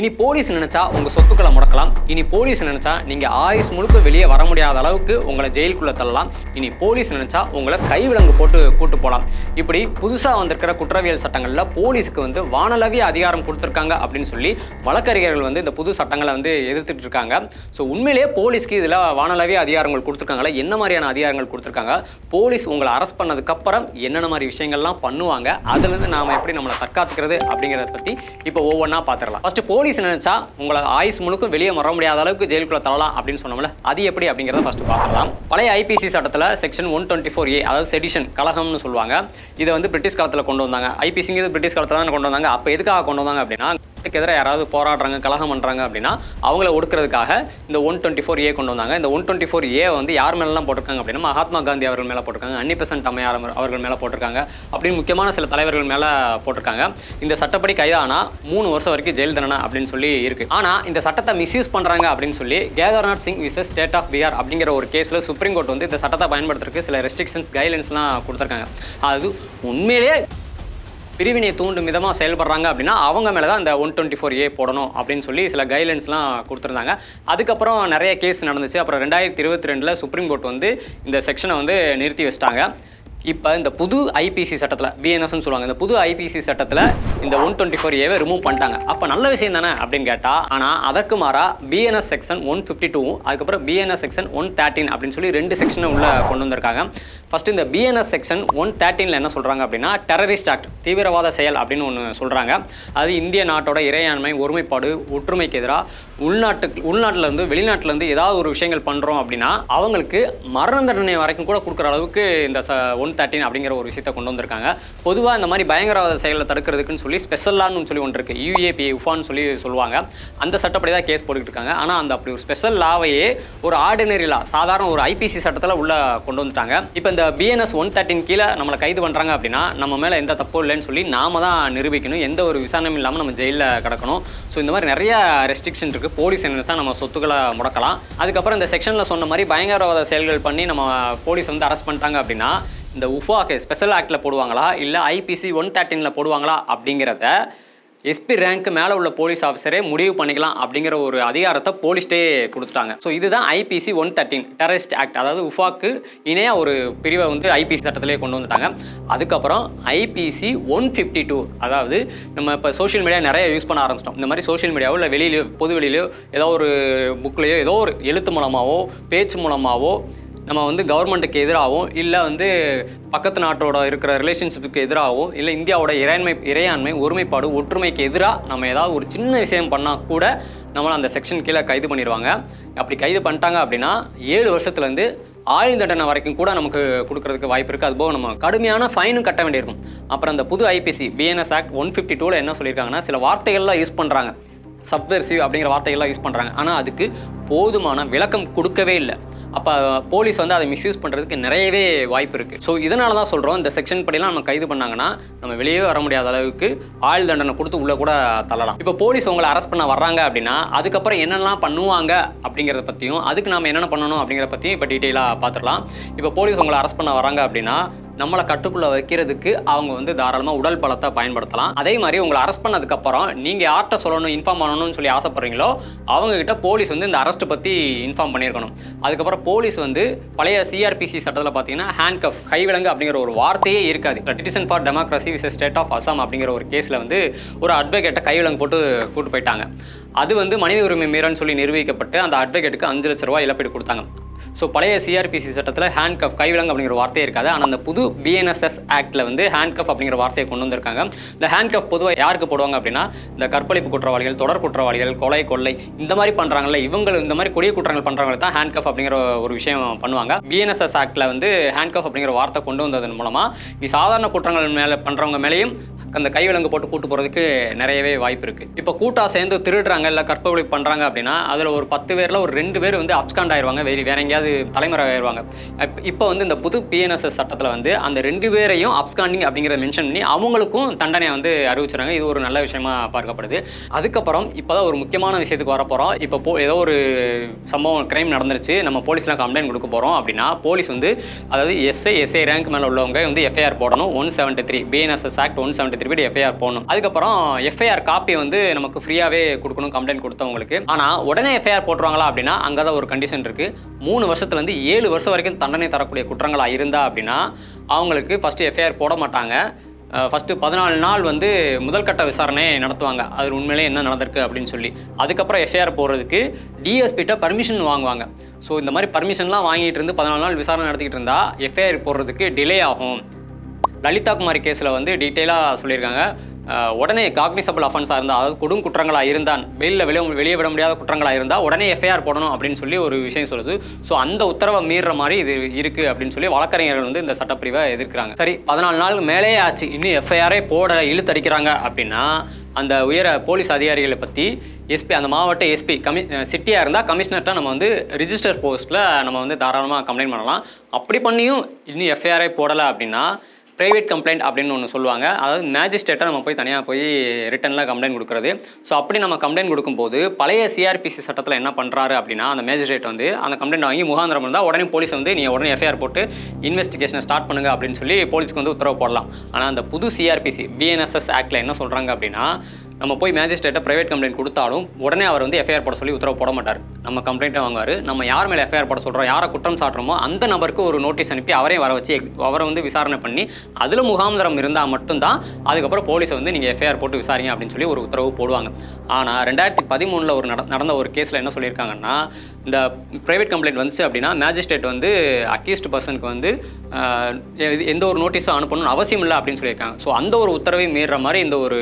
இனி போலீஸ் நினைச்சா உங்க சொத்துக்களை முடக்கலாம். இனி போலீஸ் நினைச்சா நீங்க ஆயுஸ் முழுக்க வெளியே வர முடியாத அளவுக்கு உங்களை ஜெயிலுக்குள்ள தள்ளலாம். இனி போலீஸ் நினைச்சா உங்களை கைவிலங்கு போட்டு கூட்டு போகலாம் இப்படி புதுசா வந்திருக்கிற குற்றவியல் சட்டங்கள்ல போலீஸுக்கு வந்து வானளவிய அதிகாரம் கொடுத்துருக்காங்க அப்படின்னு சொல்லி வழக்கறிஞர்கள் வந்து இந்த புது சட்டங்களை வந்து எதிர்த்துட்டு இருக்காங்க. ஸோ உண்மையிலேயே போலீஸ்க்கு இதில் வானளவிய அதிகாரங்கள் கொடுத்துருக்காங்களா? என்ன மாதிரியான அதிகாரங்கள் கொடுத்துருக்காங்க? போலீஸ் உங்களை அரெஸ்ட் பண்ணதுக்கப்புறம் என்னென்ன மாதிரி விஷயங்கள்லாம் பண்ணுவாங்க? அதுலேருந்து நாம எப்படி நம்மளை தற்காத்துக்கிறது அப்படிங்கிறத பற்றி இப்போ ஒவ்வொன்றா பார்த்துடலாம் ஃபர்ஸ்ட் போலீஸ் நினைச்சா உங்களை ஆயுஸ் முழுக்கும் வெளியே வர முடியாத அளவுக்கு ஜெயிலுக்குள்ள தரலாம் அப்படின்னு சொன்னோம்ல அது எப்படி அப்படிங்கிறத ஃபர்ஸ்ட் பார்த்துடலாம் பழைய ஐபிசி சட்டத்தில் section one twenty four A அதாவது செடிஷன் கழகம்னு சொல்லுவாங்க. இதை வந்து பிரிட்டிஷ் காலத்தில் கொண்டு வந்தாங்க. ஐபிசிங்கிறது பிரிட்டிஷ் காலத்தில் தான் கொண்டு வந்தாங்க. அப்போ எதுக்காக கொண்டு வந்தாங்க அப்படின்னா எதிராக யாராவது போராடுறாங்க கலகம் பண்ணுறாங்க அப்படின்னா அவங்கள ஒடுக்கிறதுக்காக இந்த ஒன் டுவெண்ட்டி ஃபோர் ஏ கொண்டு வந்தாங்க. இந்த ஒன் டுவெண்ட்டி ஃபோர் ஏ வந்து யார் மேலாம் போட்டிருக்காங்க அப்படின்னா மகாத்மா காந்தி அவர்கள் மேலே போட்டிருக்காங்க அன்னி பெசன்ட் அம்மையார் அவர்கள் மேலே போட்டிருக்காங்க அப்படின்னு முக்கியமான சில தலைவர்கள் மேலே போட்டிருக்காங்க. இந்த சட்டப்படி கைதானா மூணு வருஷம் வரைக்கும் ஜெயில் தண்டனை அப்படின்னு சொல்லி இருக்கு. ஆனால் இந்த சட்டத்தை மிஸ்யூஸ் பண்ணுறாங்க அப்படின்னு சொல்லி Kedarnath Singh versus state of Bihar அப்படிங்கிற ஒரு கேஸில் சுப்ரீம் கோர்ட் வந்து இந்த சட்டத்தை பயன்படுத்துறதுக்கு சில ரெஸ்ட்ரிக்ஷன்ஸ் கைட்லைன்ஸ்லாம் கொடுத்துருக்காங்க. அது உண்மையிலேயே பிரிவினை தூண்டும் விதமாக செயல்படுறாங்க அப்படின்னா அவங்க மேலே தான் இந்த ஒன் டுவெண்ட்டி ஃபோர் ஏ போடணும் அப்படின்னு சொல்லி சில கைட்லைன்ஸ்லாம் கொடுத்துருந்தாங்க. அதுக்கப்புறம் நிறைய கேஸ் நடந்துச்சு. அப்புறம் ரெண்டாயிரத்தி இருபத்தி ரெண்டில் சுப்ரீம் கோர்ட் வந்து இந்த செக்ஷனை வந்து நிறுத்தி வச்சிட்டாங்க. இப்போ இந்த புது ஐபிசி சட்டத்தில் பிஎன்எஸ்ன்னு சொல்லுவாங்க இந்த புது ஐபிசி சட்டத்தில் இந்த ஒன் டுவெண்ட்டி ஃபோர் ஏவை ரிமூவ் பண்ணிட்டாங்க. அப்போ நல்ல விஷயம் தானே அப்படின்னு கேட்டால் ஆனால் அதற்கு மாறா BNS section one fifty two அதுக்கப்புறம் பிஎன்எஸ் செக்ஷன் ஒன் தேர்ட்டின் அப்படின்னு சொல்லி ரெண்டு செக்ஷனை உள்ளே கொண்டு வந்திருக்காங்க. ஃபர்ஸ்ட் இந்த பிஎன்எஸ் செக்ஷன் ஒன் தேர்ட்டீனில் என்ன சொல்கிறாங்க அப்படின்னா டெரரிஸ்ட் ஆக்ட் தீவிரவாத செயல் அப்படின்னு ஒன்று சொல்கிறாங்க அது இந்திய நாட்டோட இறையாண்மை ஒருமைப்பாடு ஒற்றுமைக்கு எதிராக உள்நாட்டு உள்நாட்டில் இருந்து வெளிநாட்டில் இருந்து ஏதாவது ஒரு விஷயங்கள் பண்ணுறோம் அப்படின்னா அவங்களுக்கு மரண தண்டனை வரைக்கும் கூட கொடுக்குற அளவுக்கு இந்த ச ஒன் தேர்ட்டின் அப்படிங்கிற ஒரு விஷயத்தை கொண்டு வந்திருக்காங்க. பொதுவாக இந்த மாதிரி பயங்கரவாத செயலை தடுக்கிறதுக்குன்னு சொல்லி ஸ்பெஷல்லான்னு சொல்லி ஒன்று இருக்குது யூஏபி உஃபான்னு சொல்லி சொல்லுவாங்க. அந்த சட்டப்படி தான் கேஸ் போட்டுக்கிட்டு இருக்காங்க. ஆனால் அந்த அப்படி ஒரு ஸ்பெஷல் லாவையே ஒரு ஆர்டினரி லா சாதாரண ஒரு ஐபிசி சட்டத்தில் உள்ள கொண்டு வந்துட்டாங்க. இப்போ இந்த பிஎன்எஸ் ஒன் தேர்ட்டின் கீழே நம்மளை கைது பண்ணுறாங்க அப்படின்னா நம்ம மேலே எந்த தப்பும் இல்லைன்னு சொல்லி நாம தான் நிரூபிக்கணும். எந்த ஒரு விசாரணையும் இல்லாமல் நம்ம ஜெயிலில் கிடக்கணும். ஸோ இந்த மாதிரி நிறைய ரெஸ்ட்ரிக்ஷன் இருக்குது போலீஸ் என்ன நம்ம சொத்துக்களை முடக்கலாம். அதுக்கப்புறம் இந்த செக்ஷனில் சொன்ன மாதிரி பயங்கரவாத செயல்கள் பண்ணி நம்ம போலீஸ் வந்து அரெஸ்ட் பண்ணிட்டாங்க அப்படின்னா இந்த உஃபாக்கு ஸ்பெஷல் ஆக்டில் போடுவாங்களா? இல்லை ஐபிசி ஒன் தேர்ட்டீனில் போடுவாங்களா அப்படிங்கிறத எஸ்பி ரேங்க் மேலே உள்ள போலீஸ் ஆஃபீஸரே முடிவு பண்ணிக்கலாம் அப்படிங்கிற ஒரு அதிகாரத்தை போலீஸ்டே கொடுத்துட்டாங்க. ஸோ இதுதான் IPC one thirteen terrorist act அதாவது உஃபாக்கு இணையாக ஒரு பிரிவை வந்து ஐபிசி சட்டத்திலே கொண்டு வந்துட்டாங்க. அதுக்கப்புறம் ஐபிசி ஒன் ஃபிஃப்டி டூ அதாவது நம்ம இப்போ சோஷியல் மீடியா நிறைய யூஸ் பண்ண ஆரம்பிச்சிட்டோம். இந்த மாதிரி சோஷியல் மீடியாவோ இல்லை வெளியிலையோ பொது வெளியிலையோ ஏதோ ஒரு புக்லேயோ ஏதோ ஒரு எழுத்து மூலமாகவோ பேச்சு மூலமாகவோ நம்ம வந்து கவர்மெண்ட்டுக்கு எதிராகவும் இல்லை வந்து பக்கத்து நாட்டோட இருக்கிற ரிலேஷன்ஷிப்புக்கு எதிராகவும் இல்லை இந்தியாவோட இறையாண்மை இறையாண்மை ஒருமைப்பாடு ஒற்றுமைக்கு எதிராக நம்ம ஏதாவது ஒரு சின்ன விஷயம் பண்ணால் கூட நம்மளை அந்த செக்ஷன் கீழே கைது பண்ணிடுவாங்க அப்படி கைது பண்ணிட்டாங்க அப்படின்னா ஏழு வருஷத்துலேருந்து ஆயுள் தண்டனை வரைக்கும் கூட நமக்கு கொடுக்கறதுக்கு வாய்ப்பு இருக்குது அதுபோக நம்ம கடுமையான ஃபைனும் கட்ட வேண்டியிருக்கும். அப்புறம் அந்த புது IPC BNS act one fifty டூவில் என்ன சொல்லியிருக்காங்கன்னா சில வார்த்தைகள்லாம் யூஸ் பண்ணுறாங்க சப்வெர்சிவ் அப்படிங்கிற வார்த்தைகள்லாம் யூஸ் பண்ணுறாங்க ஆனால் அதுக்கு போதுமான விளக்கம் கொடுக்கவே இல்லை. அப்போ போலீஸ் வந்து அதை மிஸ்யூஸ் பண்ணுறதுக்கு நிறையவே வாய்ப்பு இருக்குது ஸோ இதனால தான் சொல்கிறோம் இந்த செக்ஷன் படிலாம் நம்ம கைது பண்ணாங்கன்னா நம்ம வெளியே வர முடியாத அளவுக்கு ஆயுள் தண்டனை கொடுத்து உள்ளே கூட தள்ளலாம். இப்போ போலீஸ் உங்களை அரெஸ்ட் பண்ண வர்றாங்க அப்படின்னா அதுக்கப்புறம் என்னென்னலாம் பண்ணுவாங்க அப்படிங்கிறத பற்றியும் அதுக்கு நம்ம என்னென்ன பண்ணணும் அப்படிங்கிறத பற்றியும் இப்போ டீட்டெயிலாக பார்த்துடலாம் இப்போ போலீஸ் உங்களை அரெஸ்ட் பண்ண வராங்க அப்படின்னா நம்மளை கட்டுக்குள்ளே வைக்கிறதுக்கு அவங்க வந்து தாராளமாக உடல் பலத்தை பயன்படுத்தலாம். அதே மாதிரி உங்களை அரெஸ்ட் பண்ணதுக்கப்புறம் நீங்கள் யார்கிட்ட சொல்லணும் இன்ஃபார்ம் பண்ணணும்னு சொல்லி ஆசைப்படுறீங்களோ அவங்கக்கிட்ட போலீஸ் வந்து இந்த அரெஸ்ட் பற்றி இன்ஃபார்ம் பண்ணியிருக்கணும். அதுக்கப்புறம் போலீஸ் வந்து பழைய சிஆர்பிசி சட்டத்தில் பார்த்தீங்கன்னா ஹேண்ட் கஃப் கைவிலங்கு அப்படிங்கிற ஒரு வார்த்தையே இருக்காது. Citizen for democracy versus state of Assam அப்படிங்கிற ஒரு கேஸில் வந்து ஒரு அட்வொகேட்டை கைவிலங்கு போட்டு கூட்டு போயிட்டாங்க. அது வந்து மனித உரிமை மீறல்னு சொல்லி நிரூபிக்கப்பட்டு அந்த அட்வொகேட்டுக்கு அஞ்சு லட்ச ரூபாய் இழப்பீடு கொடுத்தாங்க. ஸோ பழைய சிஆர்பிசி சட்டத்தில் ஹேண்ட் கஃப் கைவிலங்கு அப்படிங்கிற வார்த்தையே இருக்காது. ஆனால் அந்த புது பிஎன்எஸ்எஸ் ஆக்டில் வந்து ஹேண்ட் கஃப் அப்படிங்கிற வார்த்தையை கொண்டு வந்திருக்காங்க. இந்த ஹேண்ட் கஃப் பொதுவாக யாருக்கு போடுவாங்க அப்படின்னா இந்த கற்பழிப்பு குற்றவாளிகள் தொடர் குற்றவாளிகள் கொலை கொள்ளை இந்த மாதிரி பண்ணுறாங்கல்ல இவங்க இந்த மாதிரி கொடிய குற்றங்கள் பண்ணுறவங்க தான் ஹேண்ட் கஃப் அப்படிங்கிற ஒரு விஷயம் பண்ணுவாங்க. பிஎன்எஸ்எஸ் ஆக்டில் வந்து ஹேண்ட் கஃப் அப்படிங்கிற வார்த்தை கொண்டு வந்ததன் மூலமாக நீ சாதாரண குற்றங்கள் மேலே பண்ணுறவங்க மேலேயும் அந்த கைவிலங்கு போட்டு கூட்டு போகிறதுக்கு நிறையவே வாய்ப்பு இருக்குது இப்போ கூட்டாக சேர்ந்து திருடுறாங்க இல்லை கற்பழிப்பு பண்ணுறாங்க அப்படின்னா அதில் ஒரு பத்து பேரில் ஒரு ரெண்டு பேர் வந்து அப்ஸ்காண்ட் ஆயிடுவாங்க வேறு வேற எங்கேயாவது தலைமுறை ஆயிடுவாங்க. இப்போ வந்து இந்த புது பிஎன்எஸ்எஸ் சட்டத்தில் வந்து அந்த ரெண்டு பேரையும் அப்ஸ்காண்டிங் அப்படிங்கிறத மென்ஷன் பண்ணி அவங்களுக்கும் தண்டனையை வந்து அறிவிச்சிருக்காங்க. இது ஒரு நல்ல விஷயமா பார்க்கப்படுது. அதுக்கப்புறம் இப்போ தான் ஒரு முக்கியமான விஷயத்துக்கு வரப்போகிறோம் இப்போ போ ஏதோ ஒரு சம்பவம் கிரைம் நடந்துருச்சு. நம்ம போலீஸ்லாம் கம்ப்ளைண்ட் கொடுக்க போகிறோம் அப்படின்னா போலீஸ் வந்து அதாவது எஸ்ஐ எஸ்ஐ ரேங்க் மேலே உள்ளவங்க வந்து எஃப்ஐஆர் போடணும். One seventy three BNSS act one seventy three FIR போடணும். அதுக்கப்புறம் எஃப்ஐஆர் காப்பி வந்து நமக்கு ஃப்ரீயாகவே கொடுக்கணும் கம்ப்ளைண்ட் கொடுத்தவங்களுக்கு. ஆனால் உடனே எஃப்ஐஆர் போட்டுருவாங்களா அப்படின்னா அங்கே தான் ஒரு கண்டிஷன் இருக்குது மூணு வருஷத்துலேருந்து ஏழு வருஷம் வரைக்கும் தண்டனை தரக்கூடிய குற்றங்களாக இருந்தா அப்படின்னா அவங்களுக்கு ஃபஸ்ட்டு எஃப்ஐஆர் போட மாட்டாங்க. ஃபஸ்ட்டு பதினாலு நாள் வந்து முதல் கட்ட விசாரணை நடத்துவாங்க. அது உண்மையிலே என்ன நடந்திருக்கு அப்படின்னு சொல்லி. அதுக்கப்புறம் எஃப்ஐஆர் போடுறதுக்கு டிஎஸ்பிட்ட பர்மிஷன் வாங்குவாங்க. ஸோ இந்த மாதிரி பர்மிஷன்லாம் வாங்கிட்டு இருந்து பதினாலு நாள் விசாரணை நடத்திக்கிட்டு இருந்தால் எஃப்ஐஆர் போடுறதுக்கு டிலே ஆகும். லலிதா குமாரி கேஸில் வந்து டீட்டெயிலாக சொல்லியிருக்காங்க. உடனே காக்னிசபிள் அஃபென்ஸாக இருந்தால் அதாவது கொடும் குற்றங்களாக இருந்தான் வெளியில் வெளியே வெளியே விட முடியாத குற்றங்களாக இருந்தால் உடனே எஃப்ஐஆர் போடணும் அப்படின்னு சொல்லி ஒரு விஷயம் சொல்லுது. ஸோ அந்த உத்தரவை மீறுற மாதிரி இது இருக்குது அப்படின்னு சொல்லி வழக்கறிஞர்கள் வந்து இந்த சட்டப்பிரிவை எதிர்க்கிறாங்க. சரி பதினாலு நாள் மேலே ஆச்சு இன்னும் எஃப்ஐஆரே போட இழுத்தடிக்கிறாங்க அப்படின்னா அந்த உயர போலீஸ் அதிகாரிகளை பற்றி எஸ்பி அந்த மாவட்ட எஸ்பி கமி சிட்டியாக இருந்தால் கமிஷனர்கிட்ட நம்ம வந்து ரிஜிஸ்டர் போஸ்ட்டில் நம்ம வந்து தாராளமாக கம்ப்ளைண்ட் பண்ணலாம். அப்படி பண்ணியும் இன்னும் எஃப்ஐஆரே போடலை அப்படின்னா ப்ரைவேட் கம்ப்ளைண்ட் அப்படின்னு ஒன்று சொல்லுவாங்க. அதாவது மேஜிஸ்ட்ரேட்டை நம்ம போய் தனியாக போய் ரிட்டனில் கம்ப்ளைண்ட் கொடுக்குறது. ஸோ அப்படி நம்ம கம்ப்ளைண்ட் கொடுக்கும்போது பழைய சிஆர்பிசி சட்டத்தில் என்ன பண்ணுறாரு அப்படின்னா அந்த மேஜிஸ்ட்ரேட் வந்து அந்த கம்ப்ளைண்ட் வாங்கி முகாந்திரம் இருந்தால் உடனே போலீஸ் வந்து நீங்கள் உடனே எஃப்ஐஆர் போட்டு இன்வெஸ்டிகேஷனை ஸ்டார்ட் பண்ணுங்க அப்படின்னு சொல்லி போலீஸ்க்கு வந்து உத்தரவு போடலாம். ஆனால் அந்த புது சிஆர்பிசி பிஎன்எஸ்எஸ் ஆக்டில் என்ன சொல்கிறாங்க அப்படின்னா நம்ம போய் மேஜிஸ்ட்ரேட்டை ப்ரைவேட் கம்ப்ளைண்ட் கொடுத்தாலும் உடனே அவர் வந்து எஃப்ஐஆர் போட சொல்லி உத்தரவு போட மாட்டார். நம்ம கம்ப்ளைண்ட்டை வாங்குவார். நம்ம யார் மேலே எஃப்ஐஆர் போட சொல்கிறோம் யாரை குற்றம் சாட்டுறோமோ அந்த நபருக்கு ஒரு நோட்டீஸ் அனுப்பி அவரையும் வர வச்சு அவரை வந்து விசாரணை பண்ணி அதில் முகாந்திரம் இருந்தால் மட்டும்தான் அதுக்கப்புறம் போலீஸை வந்து நீங்கள் எஃப்ஐஆர் போட்டு விசாரிங்க அப்படின்னு சொல்லி ஒரு உத்தரவு போடுவாங்க. ஆனால் ரெண்டாயிரத்தி பதிமூணில் ஒரு நட நடந்த ஒரு கேஸில் என்ன சொல்லியிருக்காங்கன்னா இந்த ப்ரைவேட் கம்ப்ளைண்ட் வந்துச்சு அப்படின்னா மேஜிஸ்ட்ரேட் வந்து அக்யூஸ்ட் பர்சனுக்கு வந்து எந்த ஒரு நோட்டீஸும் அனுப்பணும்னு அவசியம் இல்லை அப்படின்னு சொல்லியிருக்காங்க. ஸோ அந்த ஒரு உத்தரவை மீறுற மாதிரி இந்த ஒரு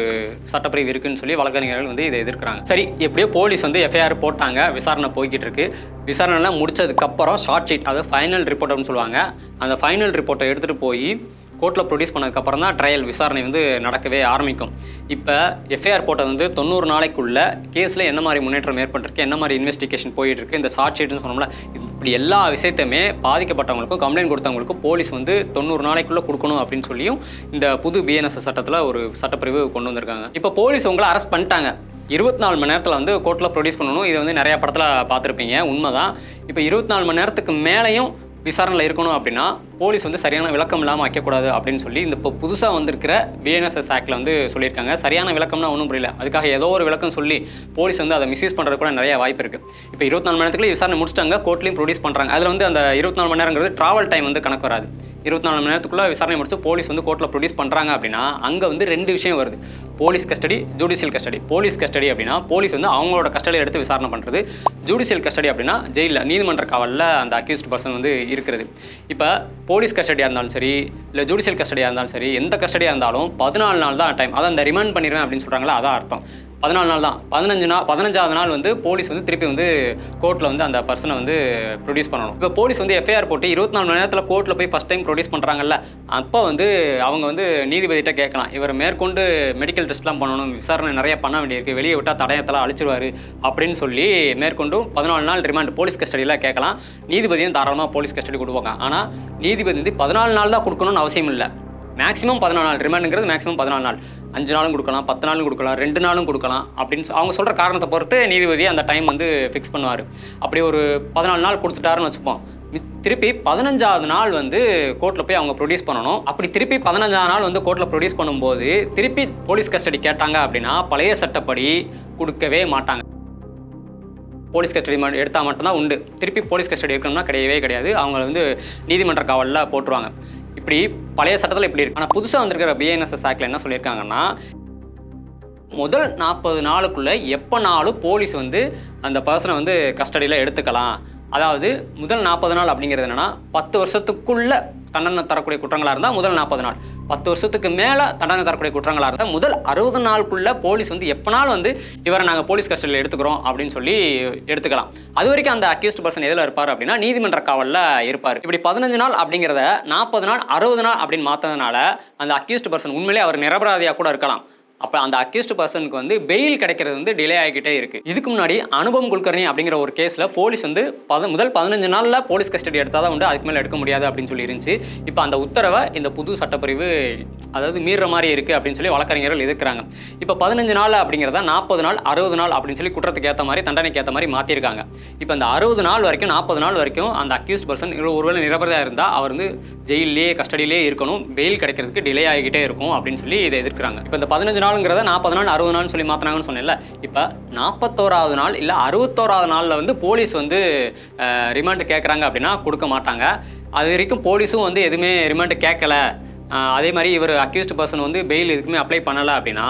சட்டப்பிரிவு இருக்குன்னு சொல்லி வழக்கறிஞர்கள் வந்து இதை எதிர்க்கிறாங்க. சரி எப்படியோ போலீஸ் வந்து எஃப்ஐஆர் போட்டாங்க விசாரணை போய்கிட்டு இருக்கு விசாரணைலாம் முடிச்சதுக்கப்புறம் ஷார்ட் ஷீட் அதாவது ஃபைனல் ரிப்போர்ட் அப்படின்னு சொல்லுவாங்க. அந்த ஃபைனல் ரிப்போர்ட்டை எடுத்துகிட்டு போய் கோர்ட்டில் ப்ரொடியூஸ் பண்ணதுக்கப்புறம் தான் ட்ரையல் விசாரணை வந்து நடக்கவே ஆரம்பிக்கும். இப்போ எஃப்ஐஆர் போட்டது வந்து தொண்ணூறு நாளைக்குள்ள கேஸில் என்ன மாதிரி முன்னேற்றம் ஏற்பட்டிருக்கு என்ன மாதிரி இன்வெஸ்டிகேஷன் போயிட்டு இருக்கு இந்த ஷார்ட் ஷீட்னு சொன்னோம்ல இப்படி எல்லா விஷயத்தையுமே பாதிக்கப்பட்டவங்களுக்கும் கம்ப்ளைண்ட் கொடுத்தவங்களுக்கும் போலீஸ் வந்து தொண்ணூறு நாளைக்குள்ளே கொடுக்கணும் அப்படின்னு சொல்லியும் இந்த புது பிஎன்எஸ் சட்டத்தில் ஒரு சட்டப்பிரிவு கொண்டு வந்திருக்காங்க. இப்போ போலீஸ் உங்களை அரெஸ்ட் பண்ணிட்டாங்க. இருபத்தி நாலு மணி நேரத்தில் வந்து கோர்ட்டில் ப்ரொடியூஸ் பண்ணணும். இது வந்து நிறையா படத்தில் பார்த்துருப்பீங்க. உண்மைதான். இப்போ இருபத்தி நாலு மணி நேரத்துக்கு மேலேயும் விசாரணையில் இருக்கணும் அப்படின்னா போலீஸ் வந்து சரியான விளக்கம் இல்லாமல் வைக்கக்கூடாது அப்படின்னு சொல்லி இந்த இப்போ புதுசாக வந்திருக்கிற பிஎன்எஸ்எஸ் ஆக்டில் வந்து சொல்லியிருக்காங்க. சரியான விளக்கம்னா ஒன்றும் புரியல. அதுக்காக ஏதோ ஒரு விளக்கம் சொல்லி போலீஸ் வந்து அதை மிஸ்யூஸ் பண்ணுறது கூட நிறைய வாய்ப்பு இருக்குது இப்போ இருபத்தி நாலு மணி நேரத்துக்குள்ளே விசாரணை முடிச்சிட்டாங்க கோர்ட்லையும் ப்ரொடியூஸ் பண்ணுறாங்க அதில் வந்து அந்த இருபத்தி நாலு மணி நேரங்கிறது ட்ராவல் டைம் வந்து கணக்கு வராது. இருபத்தி நாலு மணி நேரத்துக்குள்ள விசாரணை முடிச்சு போலீஸ் வந்து கோர்ட்டில் ப்ரொடியூஸ் பண்ணுறாங்க அப்படின்னா அங்கே வந்து ரெண்டு விஷயம் வருது. Police custody judicial custody. Police custody அப்படின்னா போலீஸ் வந்து அவங்களோட கஸ்டடியில் எடுத்து விசாரணை பண்ணுறது ஜுடிஷியல் கஸ்டடி அப்படின்னா ஜெயிலில் நீதிமன்ற காவலில் அந்த அக்யூஸ்ட் பர்சன் வந்து இருக்கிறது. இப்போ போலீஸ் கஸ்டடியாக இருந்தாலும் சரி இல்லை ஜுடிஷியல் கஸ்டடியாக இருந்தாலும் சரி எந்த கஸ்டடியாக இருந்தாலும் பதினாலு நாள் தான் டைம் அதை அந்த ரிமாண்ட் பண்ணிடுவேன் அப்படின்னு சொல்கிறாங்களா அதான் அர்த்தம். பதினாலு நாள் தான். பதினஞ்சு நாள் பதினஞ்சாவது நாள் வந்து போலீஸ் வந்து திருப்பி வந்து கோர்ட்டில் வந்து அந்த பர்சனை வந்து ப்ரொடியூஸ் பண்ணணும். இப்போ போலீஸ் வந்து எஃப்ஐஆர் போட்டு இருபத்தி நாலு மணி நேரத்தில் கோர்ட்டில் போய் ஃபஸ்ட் டைம் ப்ரொடியூஸ் பண்ணுறாங்கல்ல அப்போ வந்து அவங்க வந்து நீதிபதிகிட்ட கேட்கலாம். இவர் மேற்கொண்டு மெடிக்கல் டெஸ்ட்லாம் பண்ணணும் விசாரணை நிறைய பண்ண வேண்டியிருக்கு வெளியே விட்டால் தடயத்தெல்லாம் அழிச்சிருவார் அப்படின்னு சொல்லி மேற்கொண்டும் பதினாலு நாள் ரிமாண்ட் போலீஸ் கஸ்டடியில் கேட்கலாம். நீதிபதியும் தாராளமாக போலீஸ் கஸ்டடி கொடுப்பாங்க. ஆனால் நீதிபதி வந்து பதினாலு நாள் தான் கொடுக்கணும்னு அவசியம் இல்லை. மேக்ஸிமம் பதினாலு நாள் ரிமாண்டுங்கிறது மேக்ஸிமம் பதினாலு நாள். அஞ்சு நாளும் கொடுக்கலாம் பத்து நாளும் கொடுக்கலாம் ரெண்டு நாளும் கொடுக்கலாம் அப்படின்னு அவங்க சொல்கிற காரணத்தை பொறுத்து நீதிபதி அந்த டைம் வந்து ஃபிக்ஸ் பண்ணுவார். அப்படி ஒரு பதினாலு நாள் கொடுத்துட்டாருன்னு வச்சுப்போம். திருப்பி பதினஞ்சாவது நாள் வந்து கோர்ட்டில் போய் அவங்க ப்ரொடியூஸ் பண்ணணும். அப்படி திருப்பி பதினஞ்சாவது நாள் வந்து கோர்ட்டில் ப்ரொடியூஸ் பண்ணும்போது திருப்பி போலீஸ் கஸ்டடி கேட்டாங்க அப்படின்னா பழைய சட்டப்படி கொடுக்கவே மாட்டாங்க. போலீஸ் கஸ்டடி எடுத்தால் மட்டும்தான் உண்டு. திருப்பி போலீஸ் கஸ்டடி இருக்கணும்னா கிடையவே கிடையாது. அவங்கள வந்து நீதிமன்ற காவலில் போட்டுருவாங்க. இப்படி பழைய சட்டத்தில் இப்படி இருக்கு. ஆனால் புதுசாக வந்திருக்கிற பிஎன்எஸ்எஸ் ஆக்டில் என்ன சொல்லியிருக்காங்கன்னா முதல் நாற்பது நாளுக்குள்ளே எப்போனாலும் போலீஸ் வந்து அந்த பர்சனை வந்து கஸ்டடியில் எடுத்துக்கலாம். அதாவது முதல் நாற்பது நாள் அப்படிங்கிறது என்னன்னா பத்து வருஷத்துக்குள்ள தண்டனை தரக்கூடிய குற்றங்களாக இருந்தால் முதல் நாற்பது நாள். பத்து வருஷத்துக்கு மேலே தண்டனை தரக்கூடிய குற்றங்களாக இருந்தால் முதல் அறுபது நாளுக்குள்ள போலீஸ் வந்து எப்போனாலும் வந்து இவரை நாங்கள் போலீஸ் கஸ்டடியில் எடுத்துக்கிறோம் அப்படின்னு சொல்லி எடுத்துக்கலாம். அது வரைக்கும் அந்த அக்யூஸ்ட் பர்சன் எதில் இருப்பார் அப்படின்னா நீதிமன்ற காவலில் இருப்பார். இப்படி பதினஞ்சு நாள் அப்படிங்கிறத நாற்பது நாள் அறுபது நாள் அப்படின்னு மாற்றதுனால அந்த அக்யூஸ்ட் பர்சன் உண்மையிலே அவர் நிரபராதியாக கூட இருக்கலாம். அப்போ அந்த அக்யூஸ்ட் பர்சனுக்கு வந்து பெயில் கிடைக்கிறது வந்து டிலே ஆகிக்கிட்டே இருக்கு. இதுக்கு முன்னாடி அனுபவம் குல்கர்னி அப்படிங்கிற ஒரு கேஸில் போலீஸ் வந்து பத முதல் பதினஞ்சு நாளில் போலீஸ் கஸ்டடி எடுத்தால் தான் உண்டு அதுக்கு மேலே எடுக்க முடியாது அப்படின்னு சொல்லி இருந்துச்சு இப்போ அந்த உத்தரவை இந்த புது சட்டப்பிரிவு அதாவது மீறுற மாதிரி இருக்குது அப்படின்னு சொல்லி வழக்கறிஞர்கள் எதிர்க்கிறாங்க. இப்போ பதினஞ்சு நாள் அப்படிங்கிறத நாற்பது நாள் அறுபது நாள் அப்படின்னு சொல்லி குற்றத்துக்கு ஏற்ற மாதிரி தண்டனைக்கு ஏற்ற மாதிரி மாற்றிருக்காங்க இப்போ அந்த அறுபது நாள் வரைக்கும் நாற்பது நாள் வரைக்கும் அந்த அக்யூஸ்ட் பர்சன் ஒருவேளை நிரபராக இருந்தால் அவர் வந்து ஜெயிலே கஸ்டடியிலே இருக்கணும் பெயில் கிடைக்கிறதுக்கு டிலே ஆகிக்கிட்டே இருக்கும் அப்படின்னு சொல்லி இதை எதிர்க்கிறாங்க. இப்போ இந்த பதினஞ்சு நாளுங்கிறத நாற்பது நாள் அறுபது நாள்னு சொல்லி மாற்றினாங்கன்னு சொன்னேன்ல. இப்போ நாற்பத்தோராவது நாள் இல்லை அறுபத்தோராவது நாளில் வந்து போலீஸ் வந்து ரிமாண்ட் கேட்குறாங்க அப்படின்னா கொடுக்க மாட்டாங்க. அது வரைக்கும் போலீஸும் வந்து எதுவுமே ரிமாண்ட் கேட்கல அதே மாதிரி இவர் அக்யூஸ்ட் பர்சன் வந்து பெயில் எதுக்குமே அப்ளை பண்ணலை அப்படின்னா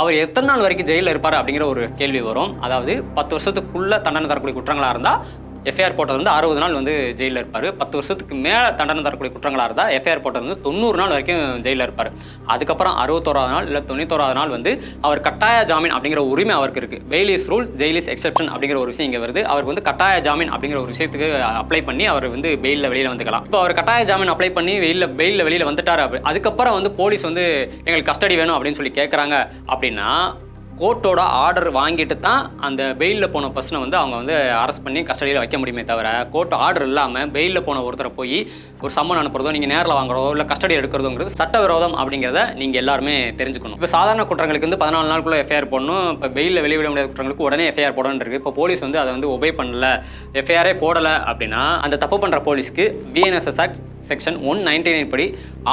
அவர் எத்தனை நாள் வரைக்கும் ஜெயிலில் இருப்பார் அப்படிங்கிற ஒரு கேள்வி வரும். அதாவது பத்து வருஷத்துக்குள்ளே தண்டனை தரக்கூடிய குற்றங்களாக இருந்தால் எஃப்ஐஆர் போட்டது வந்து அறுபது நாள் வந்து ஜெயிலில் இருப்பார். பத்து வருஷத்துக்கு மேலே தண்டனை தரக்கூடிய குற்றங்களாக இருந்தால் எஃப்ஐஆர் போட்டது வந்து தொண்ணூறு நாள் வரைக்கும் ஜெயிலில் இருப்பார். அதுக்கப்புறம் அறுபத்தோராது நாள் இல்லை தொண்ணூத்தோராது நாள் வந்து அவர் கட்டாய ஜாமீன் அப்படிங்கிற உரிமை அவருக்கு இருக்குது வெயிலிஸ் ரூல் ஜெயிலிஸ் எக்ஸெப்ஷன் அப்படிங்கிற ஒரு விஷயம் இங்கே வருது. அவருக்கு வந்து கட்டாய ஜாமீன் அப்படிங்கிற ஒரு விஷயத்துக்கு அப்ளை பண்ணி அவர் வந்து பெயிலில் வெளியில் வந்துக்கலாம். இப்போ அவர் கட்டாய ஜாமீன் அப்ளை பண்ணி வெயிலில் பெயிலில் வெளியில் வந்துட்டார். அப்படி அதுக்கப்புறம் வந்து போலீஸ் வந்து எங்களுக்கு கஸ்டடி வேணும் அப்படின்னு சொல்லி கேட்குறாங்க அப்படின்னா கோர்ட்டோட ஆர்டர் வாங்கிட்டு தான் அந்த பெயிலில் போன பர்சனை வந்து அவங்க வந்து அரெஸ்ட் பண்ணி கஸ்டடியில் வைக்க முடியுமே தவிர கோர்ட் ஆர்டர் இல்லாமல் பெயிலில் போன ஒருத்தரை போய் ஒரு சம்மன் அனுப்புறதோ நீங்கள் நேரில் வாங்குறதோ இல்லை கஸ்டடி எடுக்கிறதுங்கிறது சட்டவிரோதம் அப்படிங்கிறத நீங்கள் எல்லாருமே தெரிஞ்சுக்கணும். இப்போ சாதாரண குற்றங்களுக்கு வந்து பதினாலு நாளுக்குள்ள எஃப்ஐஆர் போடணும். இப்போ பெயிலில் வெளியிட முடியாத குற்றங்களுக்கு உடனே எஃப்ஐஆர் போடணும் இருக்குது இப்போ போலீஸ் வந்து அதை வந்து ஒபே பண்ணல எஃப்ஐஆரே போடலை அப்படின்னா அந்த தப்பு பண்ணுற போலீஸ்க்கு BNSS act section one ninety nine படி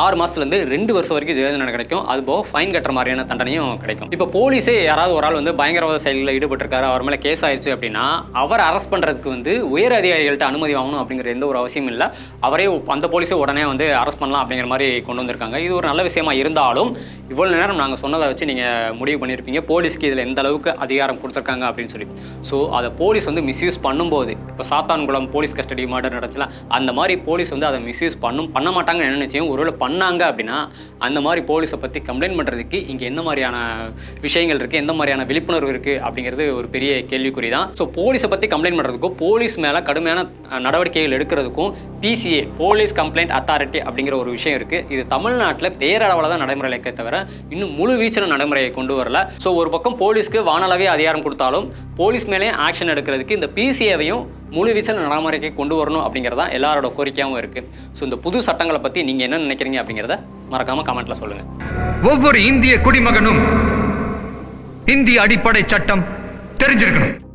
ஆறு மாதத்துலேருந்து ரெண்டு வருஷம் வரைக்கும் ஜெயில் தண்டனை கிடைக்கும். அது போக ஃபைன் கட்டுற மாதிரியான தண்டனையும் கிடைக்கும். இப்போ போலீஸே யாராவது ஒரு ஆள் வந்து பயங்கரவாத செயல்களில் ஈடுபட்டிருக்காரு அவர் மேலே கேஸ் ஆயிடுச்சு அப்படின்னா அவர் அரெஸ்ட் பண்ணுறதுக்கு வந்து உயர் அதிகாரிகள்ட்ட அனுமதி வாங்கணும் அப்படிங்கிற எந்த ஒரு அவசியம் இல்லை. அவரே அந்த போலீஸே உடனே வந்து அரெஸ்ட் பண்ணலாம் அப்படிங்கிற மாதிரி கொண்டு வந்திருக்காங்க. இது ஒரு நல்ல விஷயமா இருந்தாலும் இவ்வளோ நேரம் நாங்கள் சொன்னதை வச்சு நீங்கள் முடிவு பண்ணியிருப்பீங்க போலீஸ்க்கு இதில் எந்த அளவுக்கு அதிகாரம் கொடுத்துருக்காங்க அப்படின்னு சொல்லி. ஸோ அதை போலீஸ் வந்து மிஸ்யூஸ் பண்ணும்போது இப்போ சாத்தான்குளம் போலீஸ் கஸ்டடி மர்டர் நடச்சலாம் அந்த மாதிரி போலீஸ் வந்து அதை மிஸ்யூஸ் பண்ணும் பண்ண மாட்டாங்கன்னு என்ன நினைச்சேன். ஒருவேளை பண்ணாங்க அப்படின்னா அந்த மாதிரி போலீஸை பற்றி கம்ப்ளைண்ட் பண்ணுறதுக்கு இங்கே என்ன மாதிரியான விஷயங்கள் இருக்குது எந்த மாதிரியான விழிப்புணர்வு இருக்குது அப்படிங்கிறது ஒரு பெரிய கேள்விக்குறி தான். ஸோ போலீஸை பற்றி கம்ப்ளைண்ட் பண்ணுறதுக்கும் போலீஸ் மேலே கடுமையான நடவடிக்கைகள் எடுக்கிறதுக்கும் பிசிஏ போலீஸ் கம்ப்ளைண்ட் அத்தாரிட்டி அப்படிங்கிற ஒரு விஷயம் இருக்குது இது தமிழ்நாட்டில் பேரளவில் தான் நடைமுறையில் இருக்கே தவிர இன்னும் முழு வீச்சில் நடைமுறையை கொண்டு வரல. ஸோ ஒரு பக்கம் போலீஸ்க்கு வானளவே அதிகாரம் கொடுத்தாலும் போலீஸ் மேலே ஆக்ஷன் எடுக்கிறதுக்கு இந்த பிசிஏவையும் முழு வீச்சில் நடைமுறைக்கு கொண்டு வரணும் அப்படிங்கிறதா தான் எல்லாரோட கோரிக்கையாகவும் இருக்குது ஸோ இந்த புது சட்டங்களை பற்றி நீங்கள் என்ன நினைக்கிறீங்க அப்படிங்கிறத மறக்காமல் கமெண்ட்டில் சொல்லுங்கள் ஒவ்வொரு இந்திய குடிமகனும் இந்திய அடிப்படை சட்டம் தெரிஞ்சிருக்கணும்.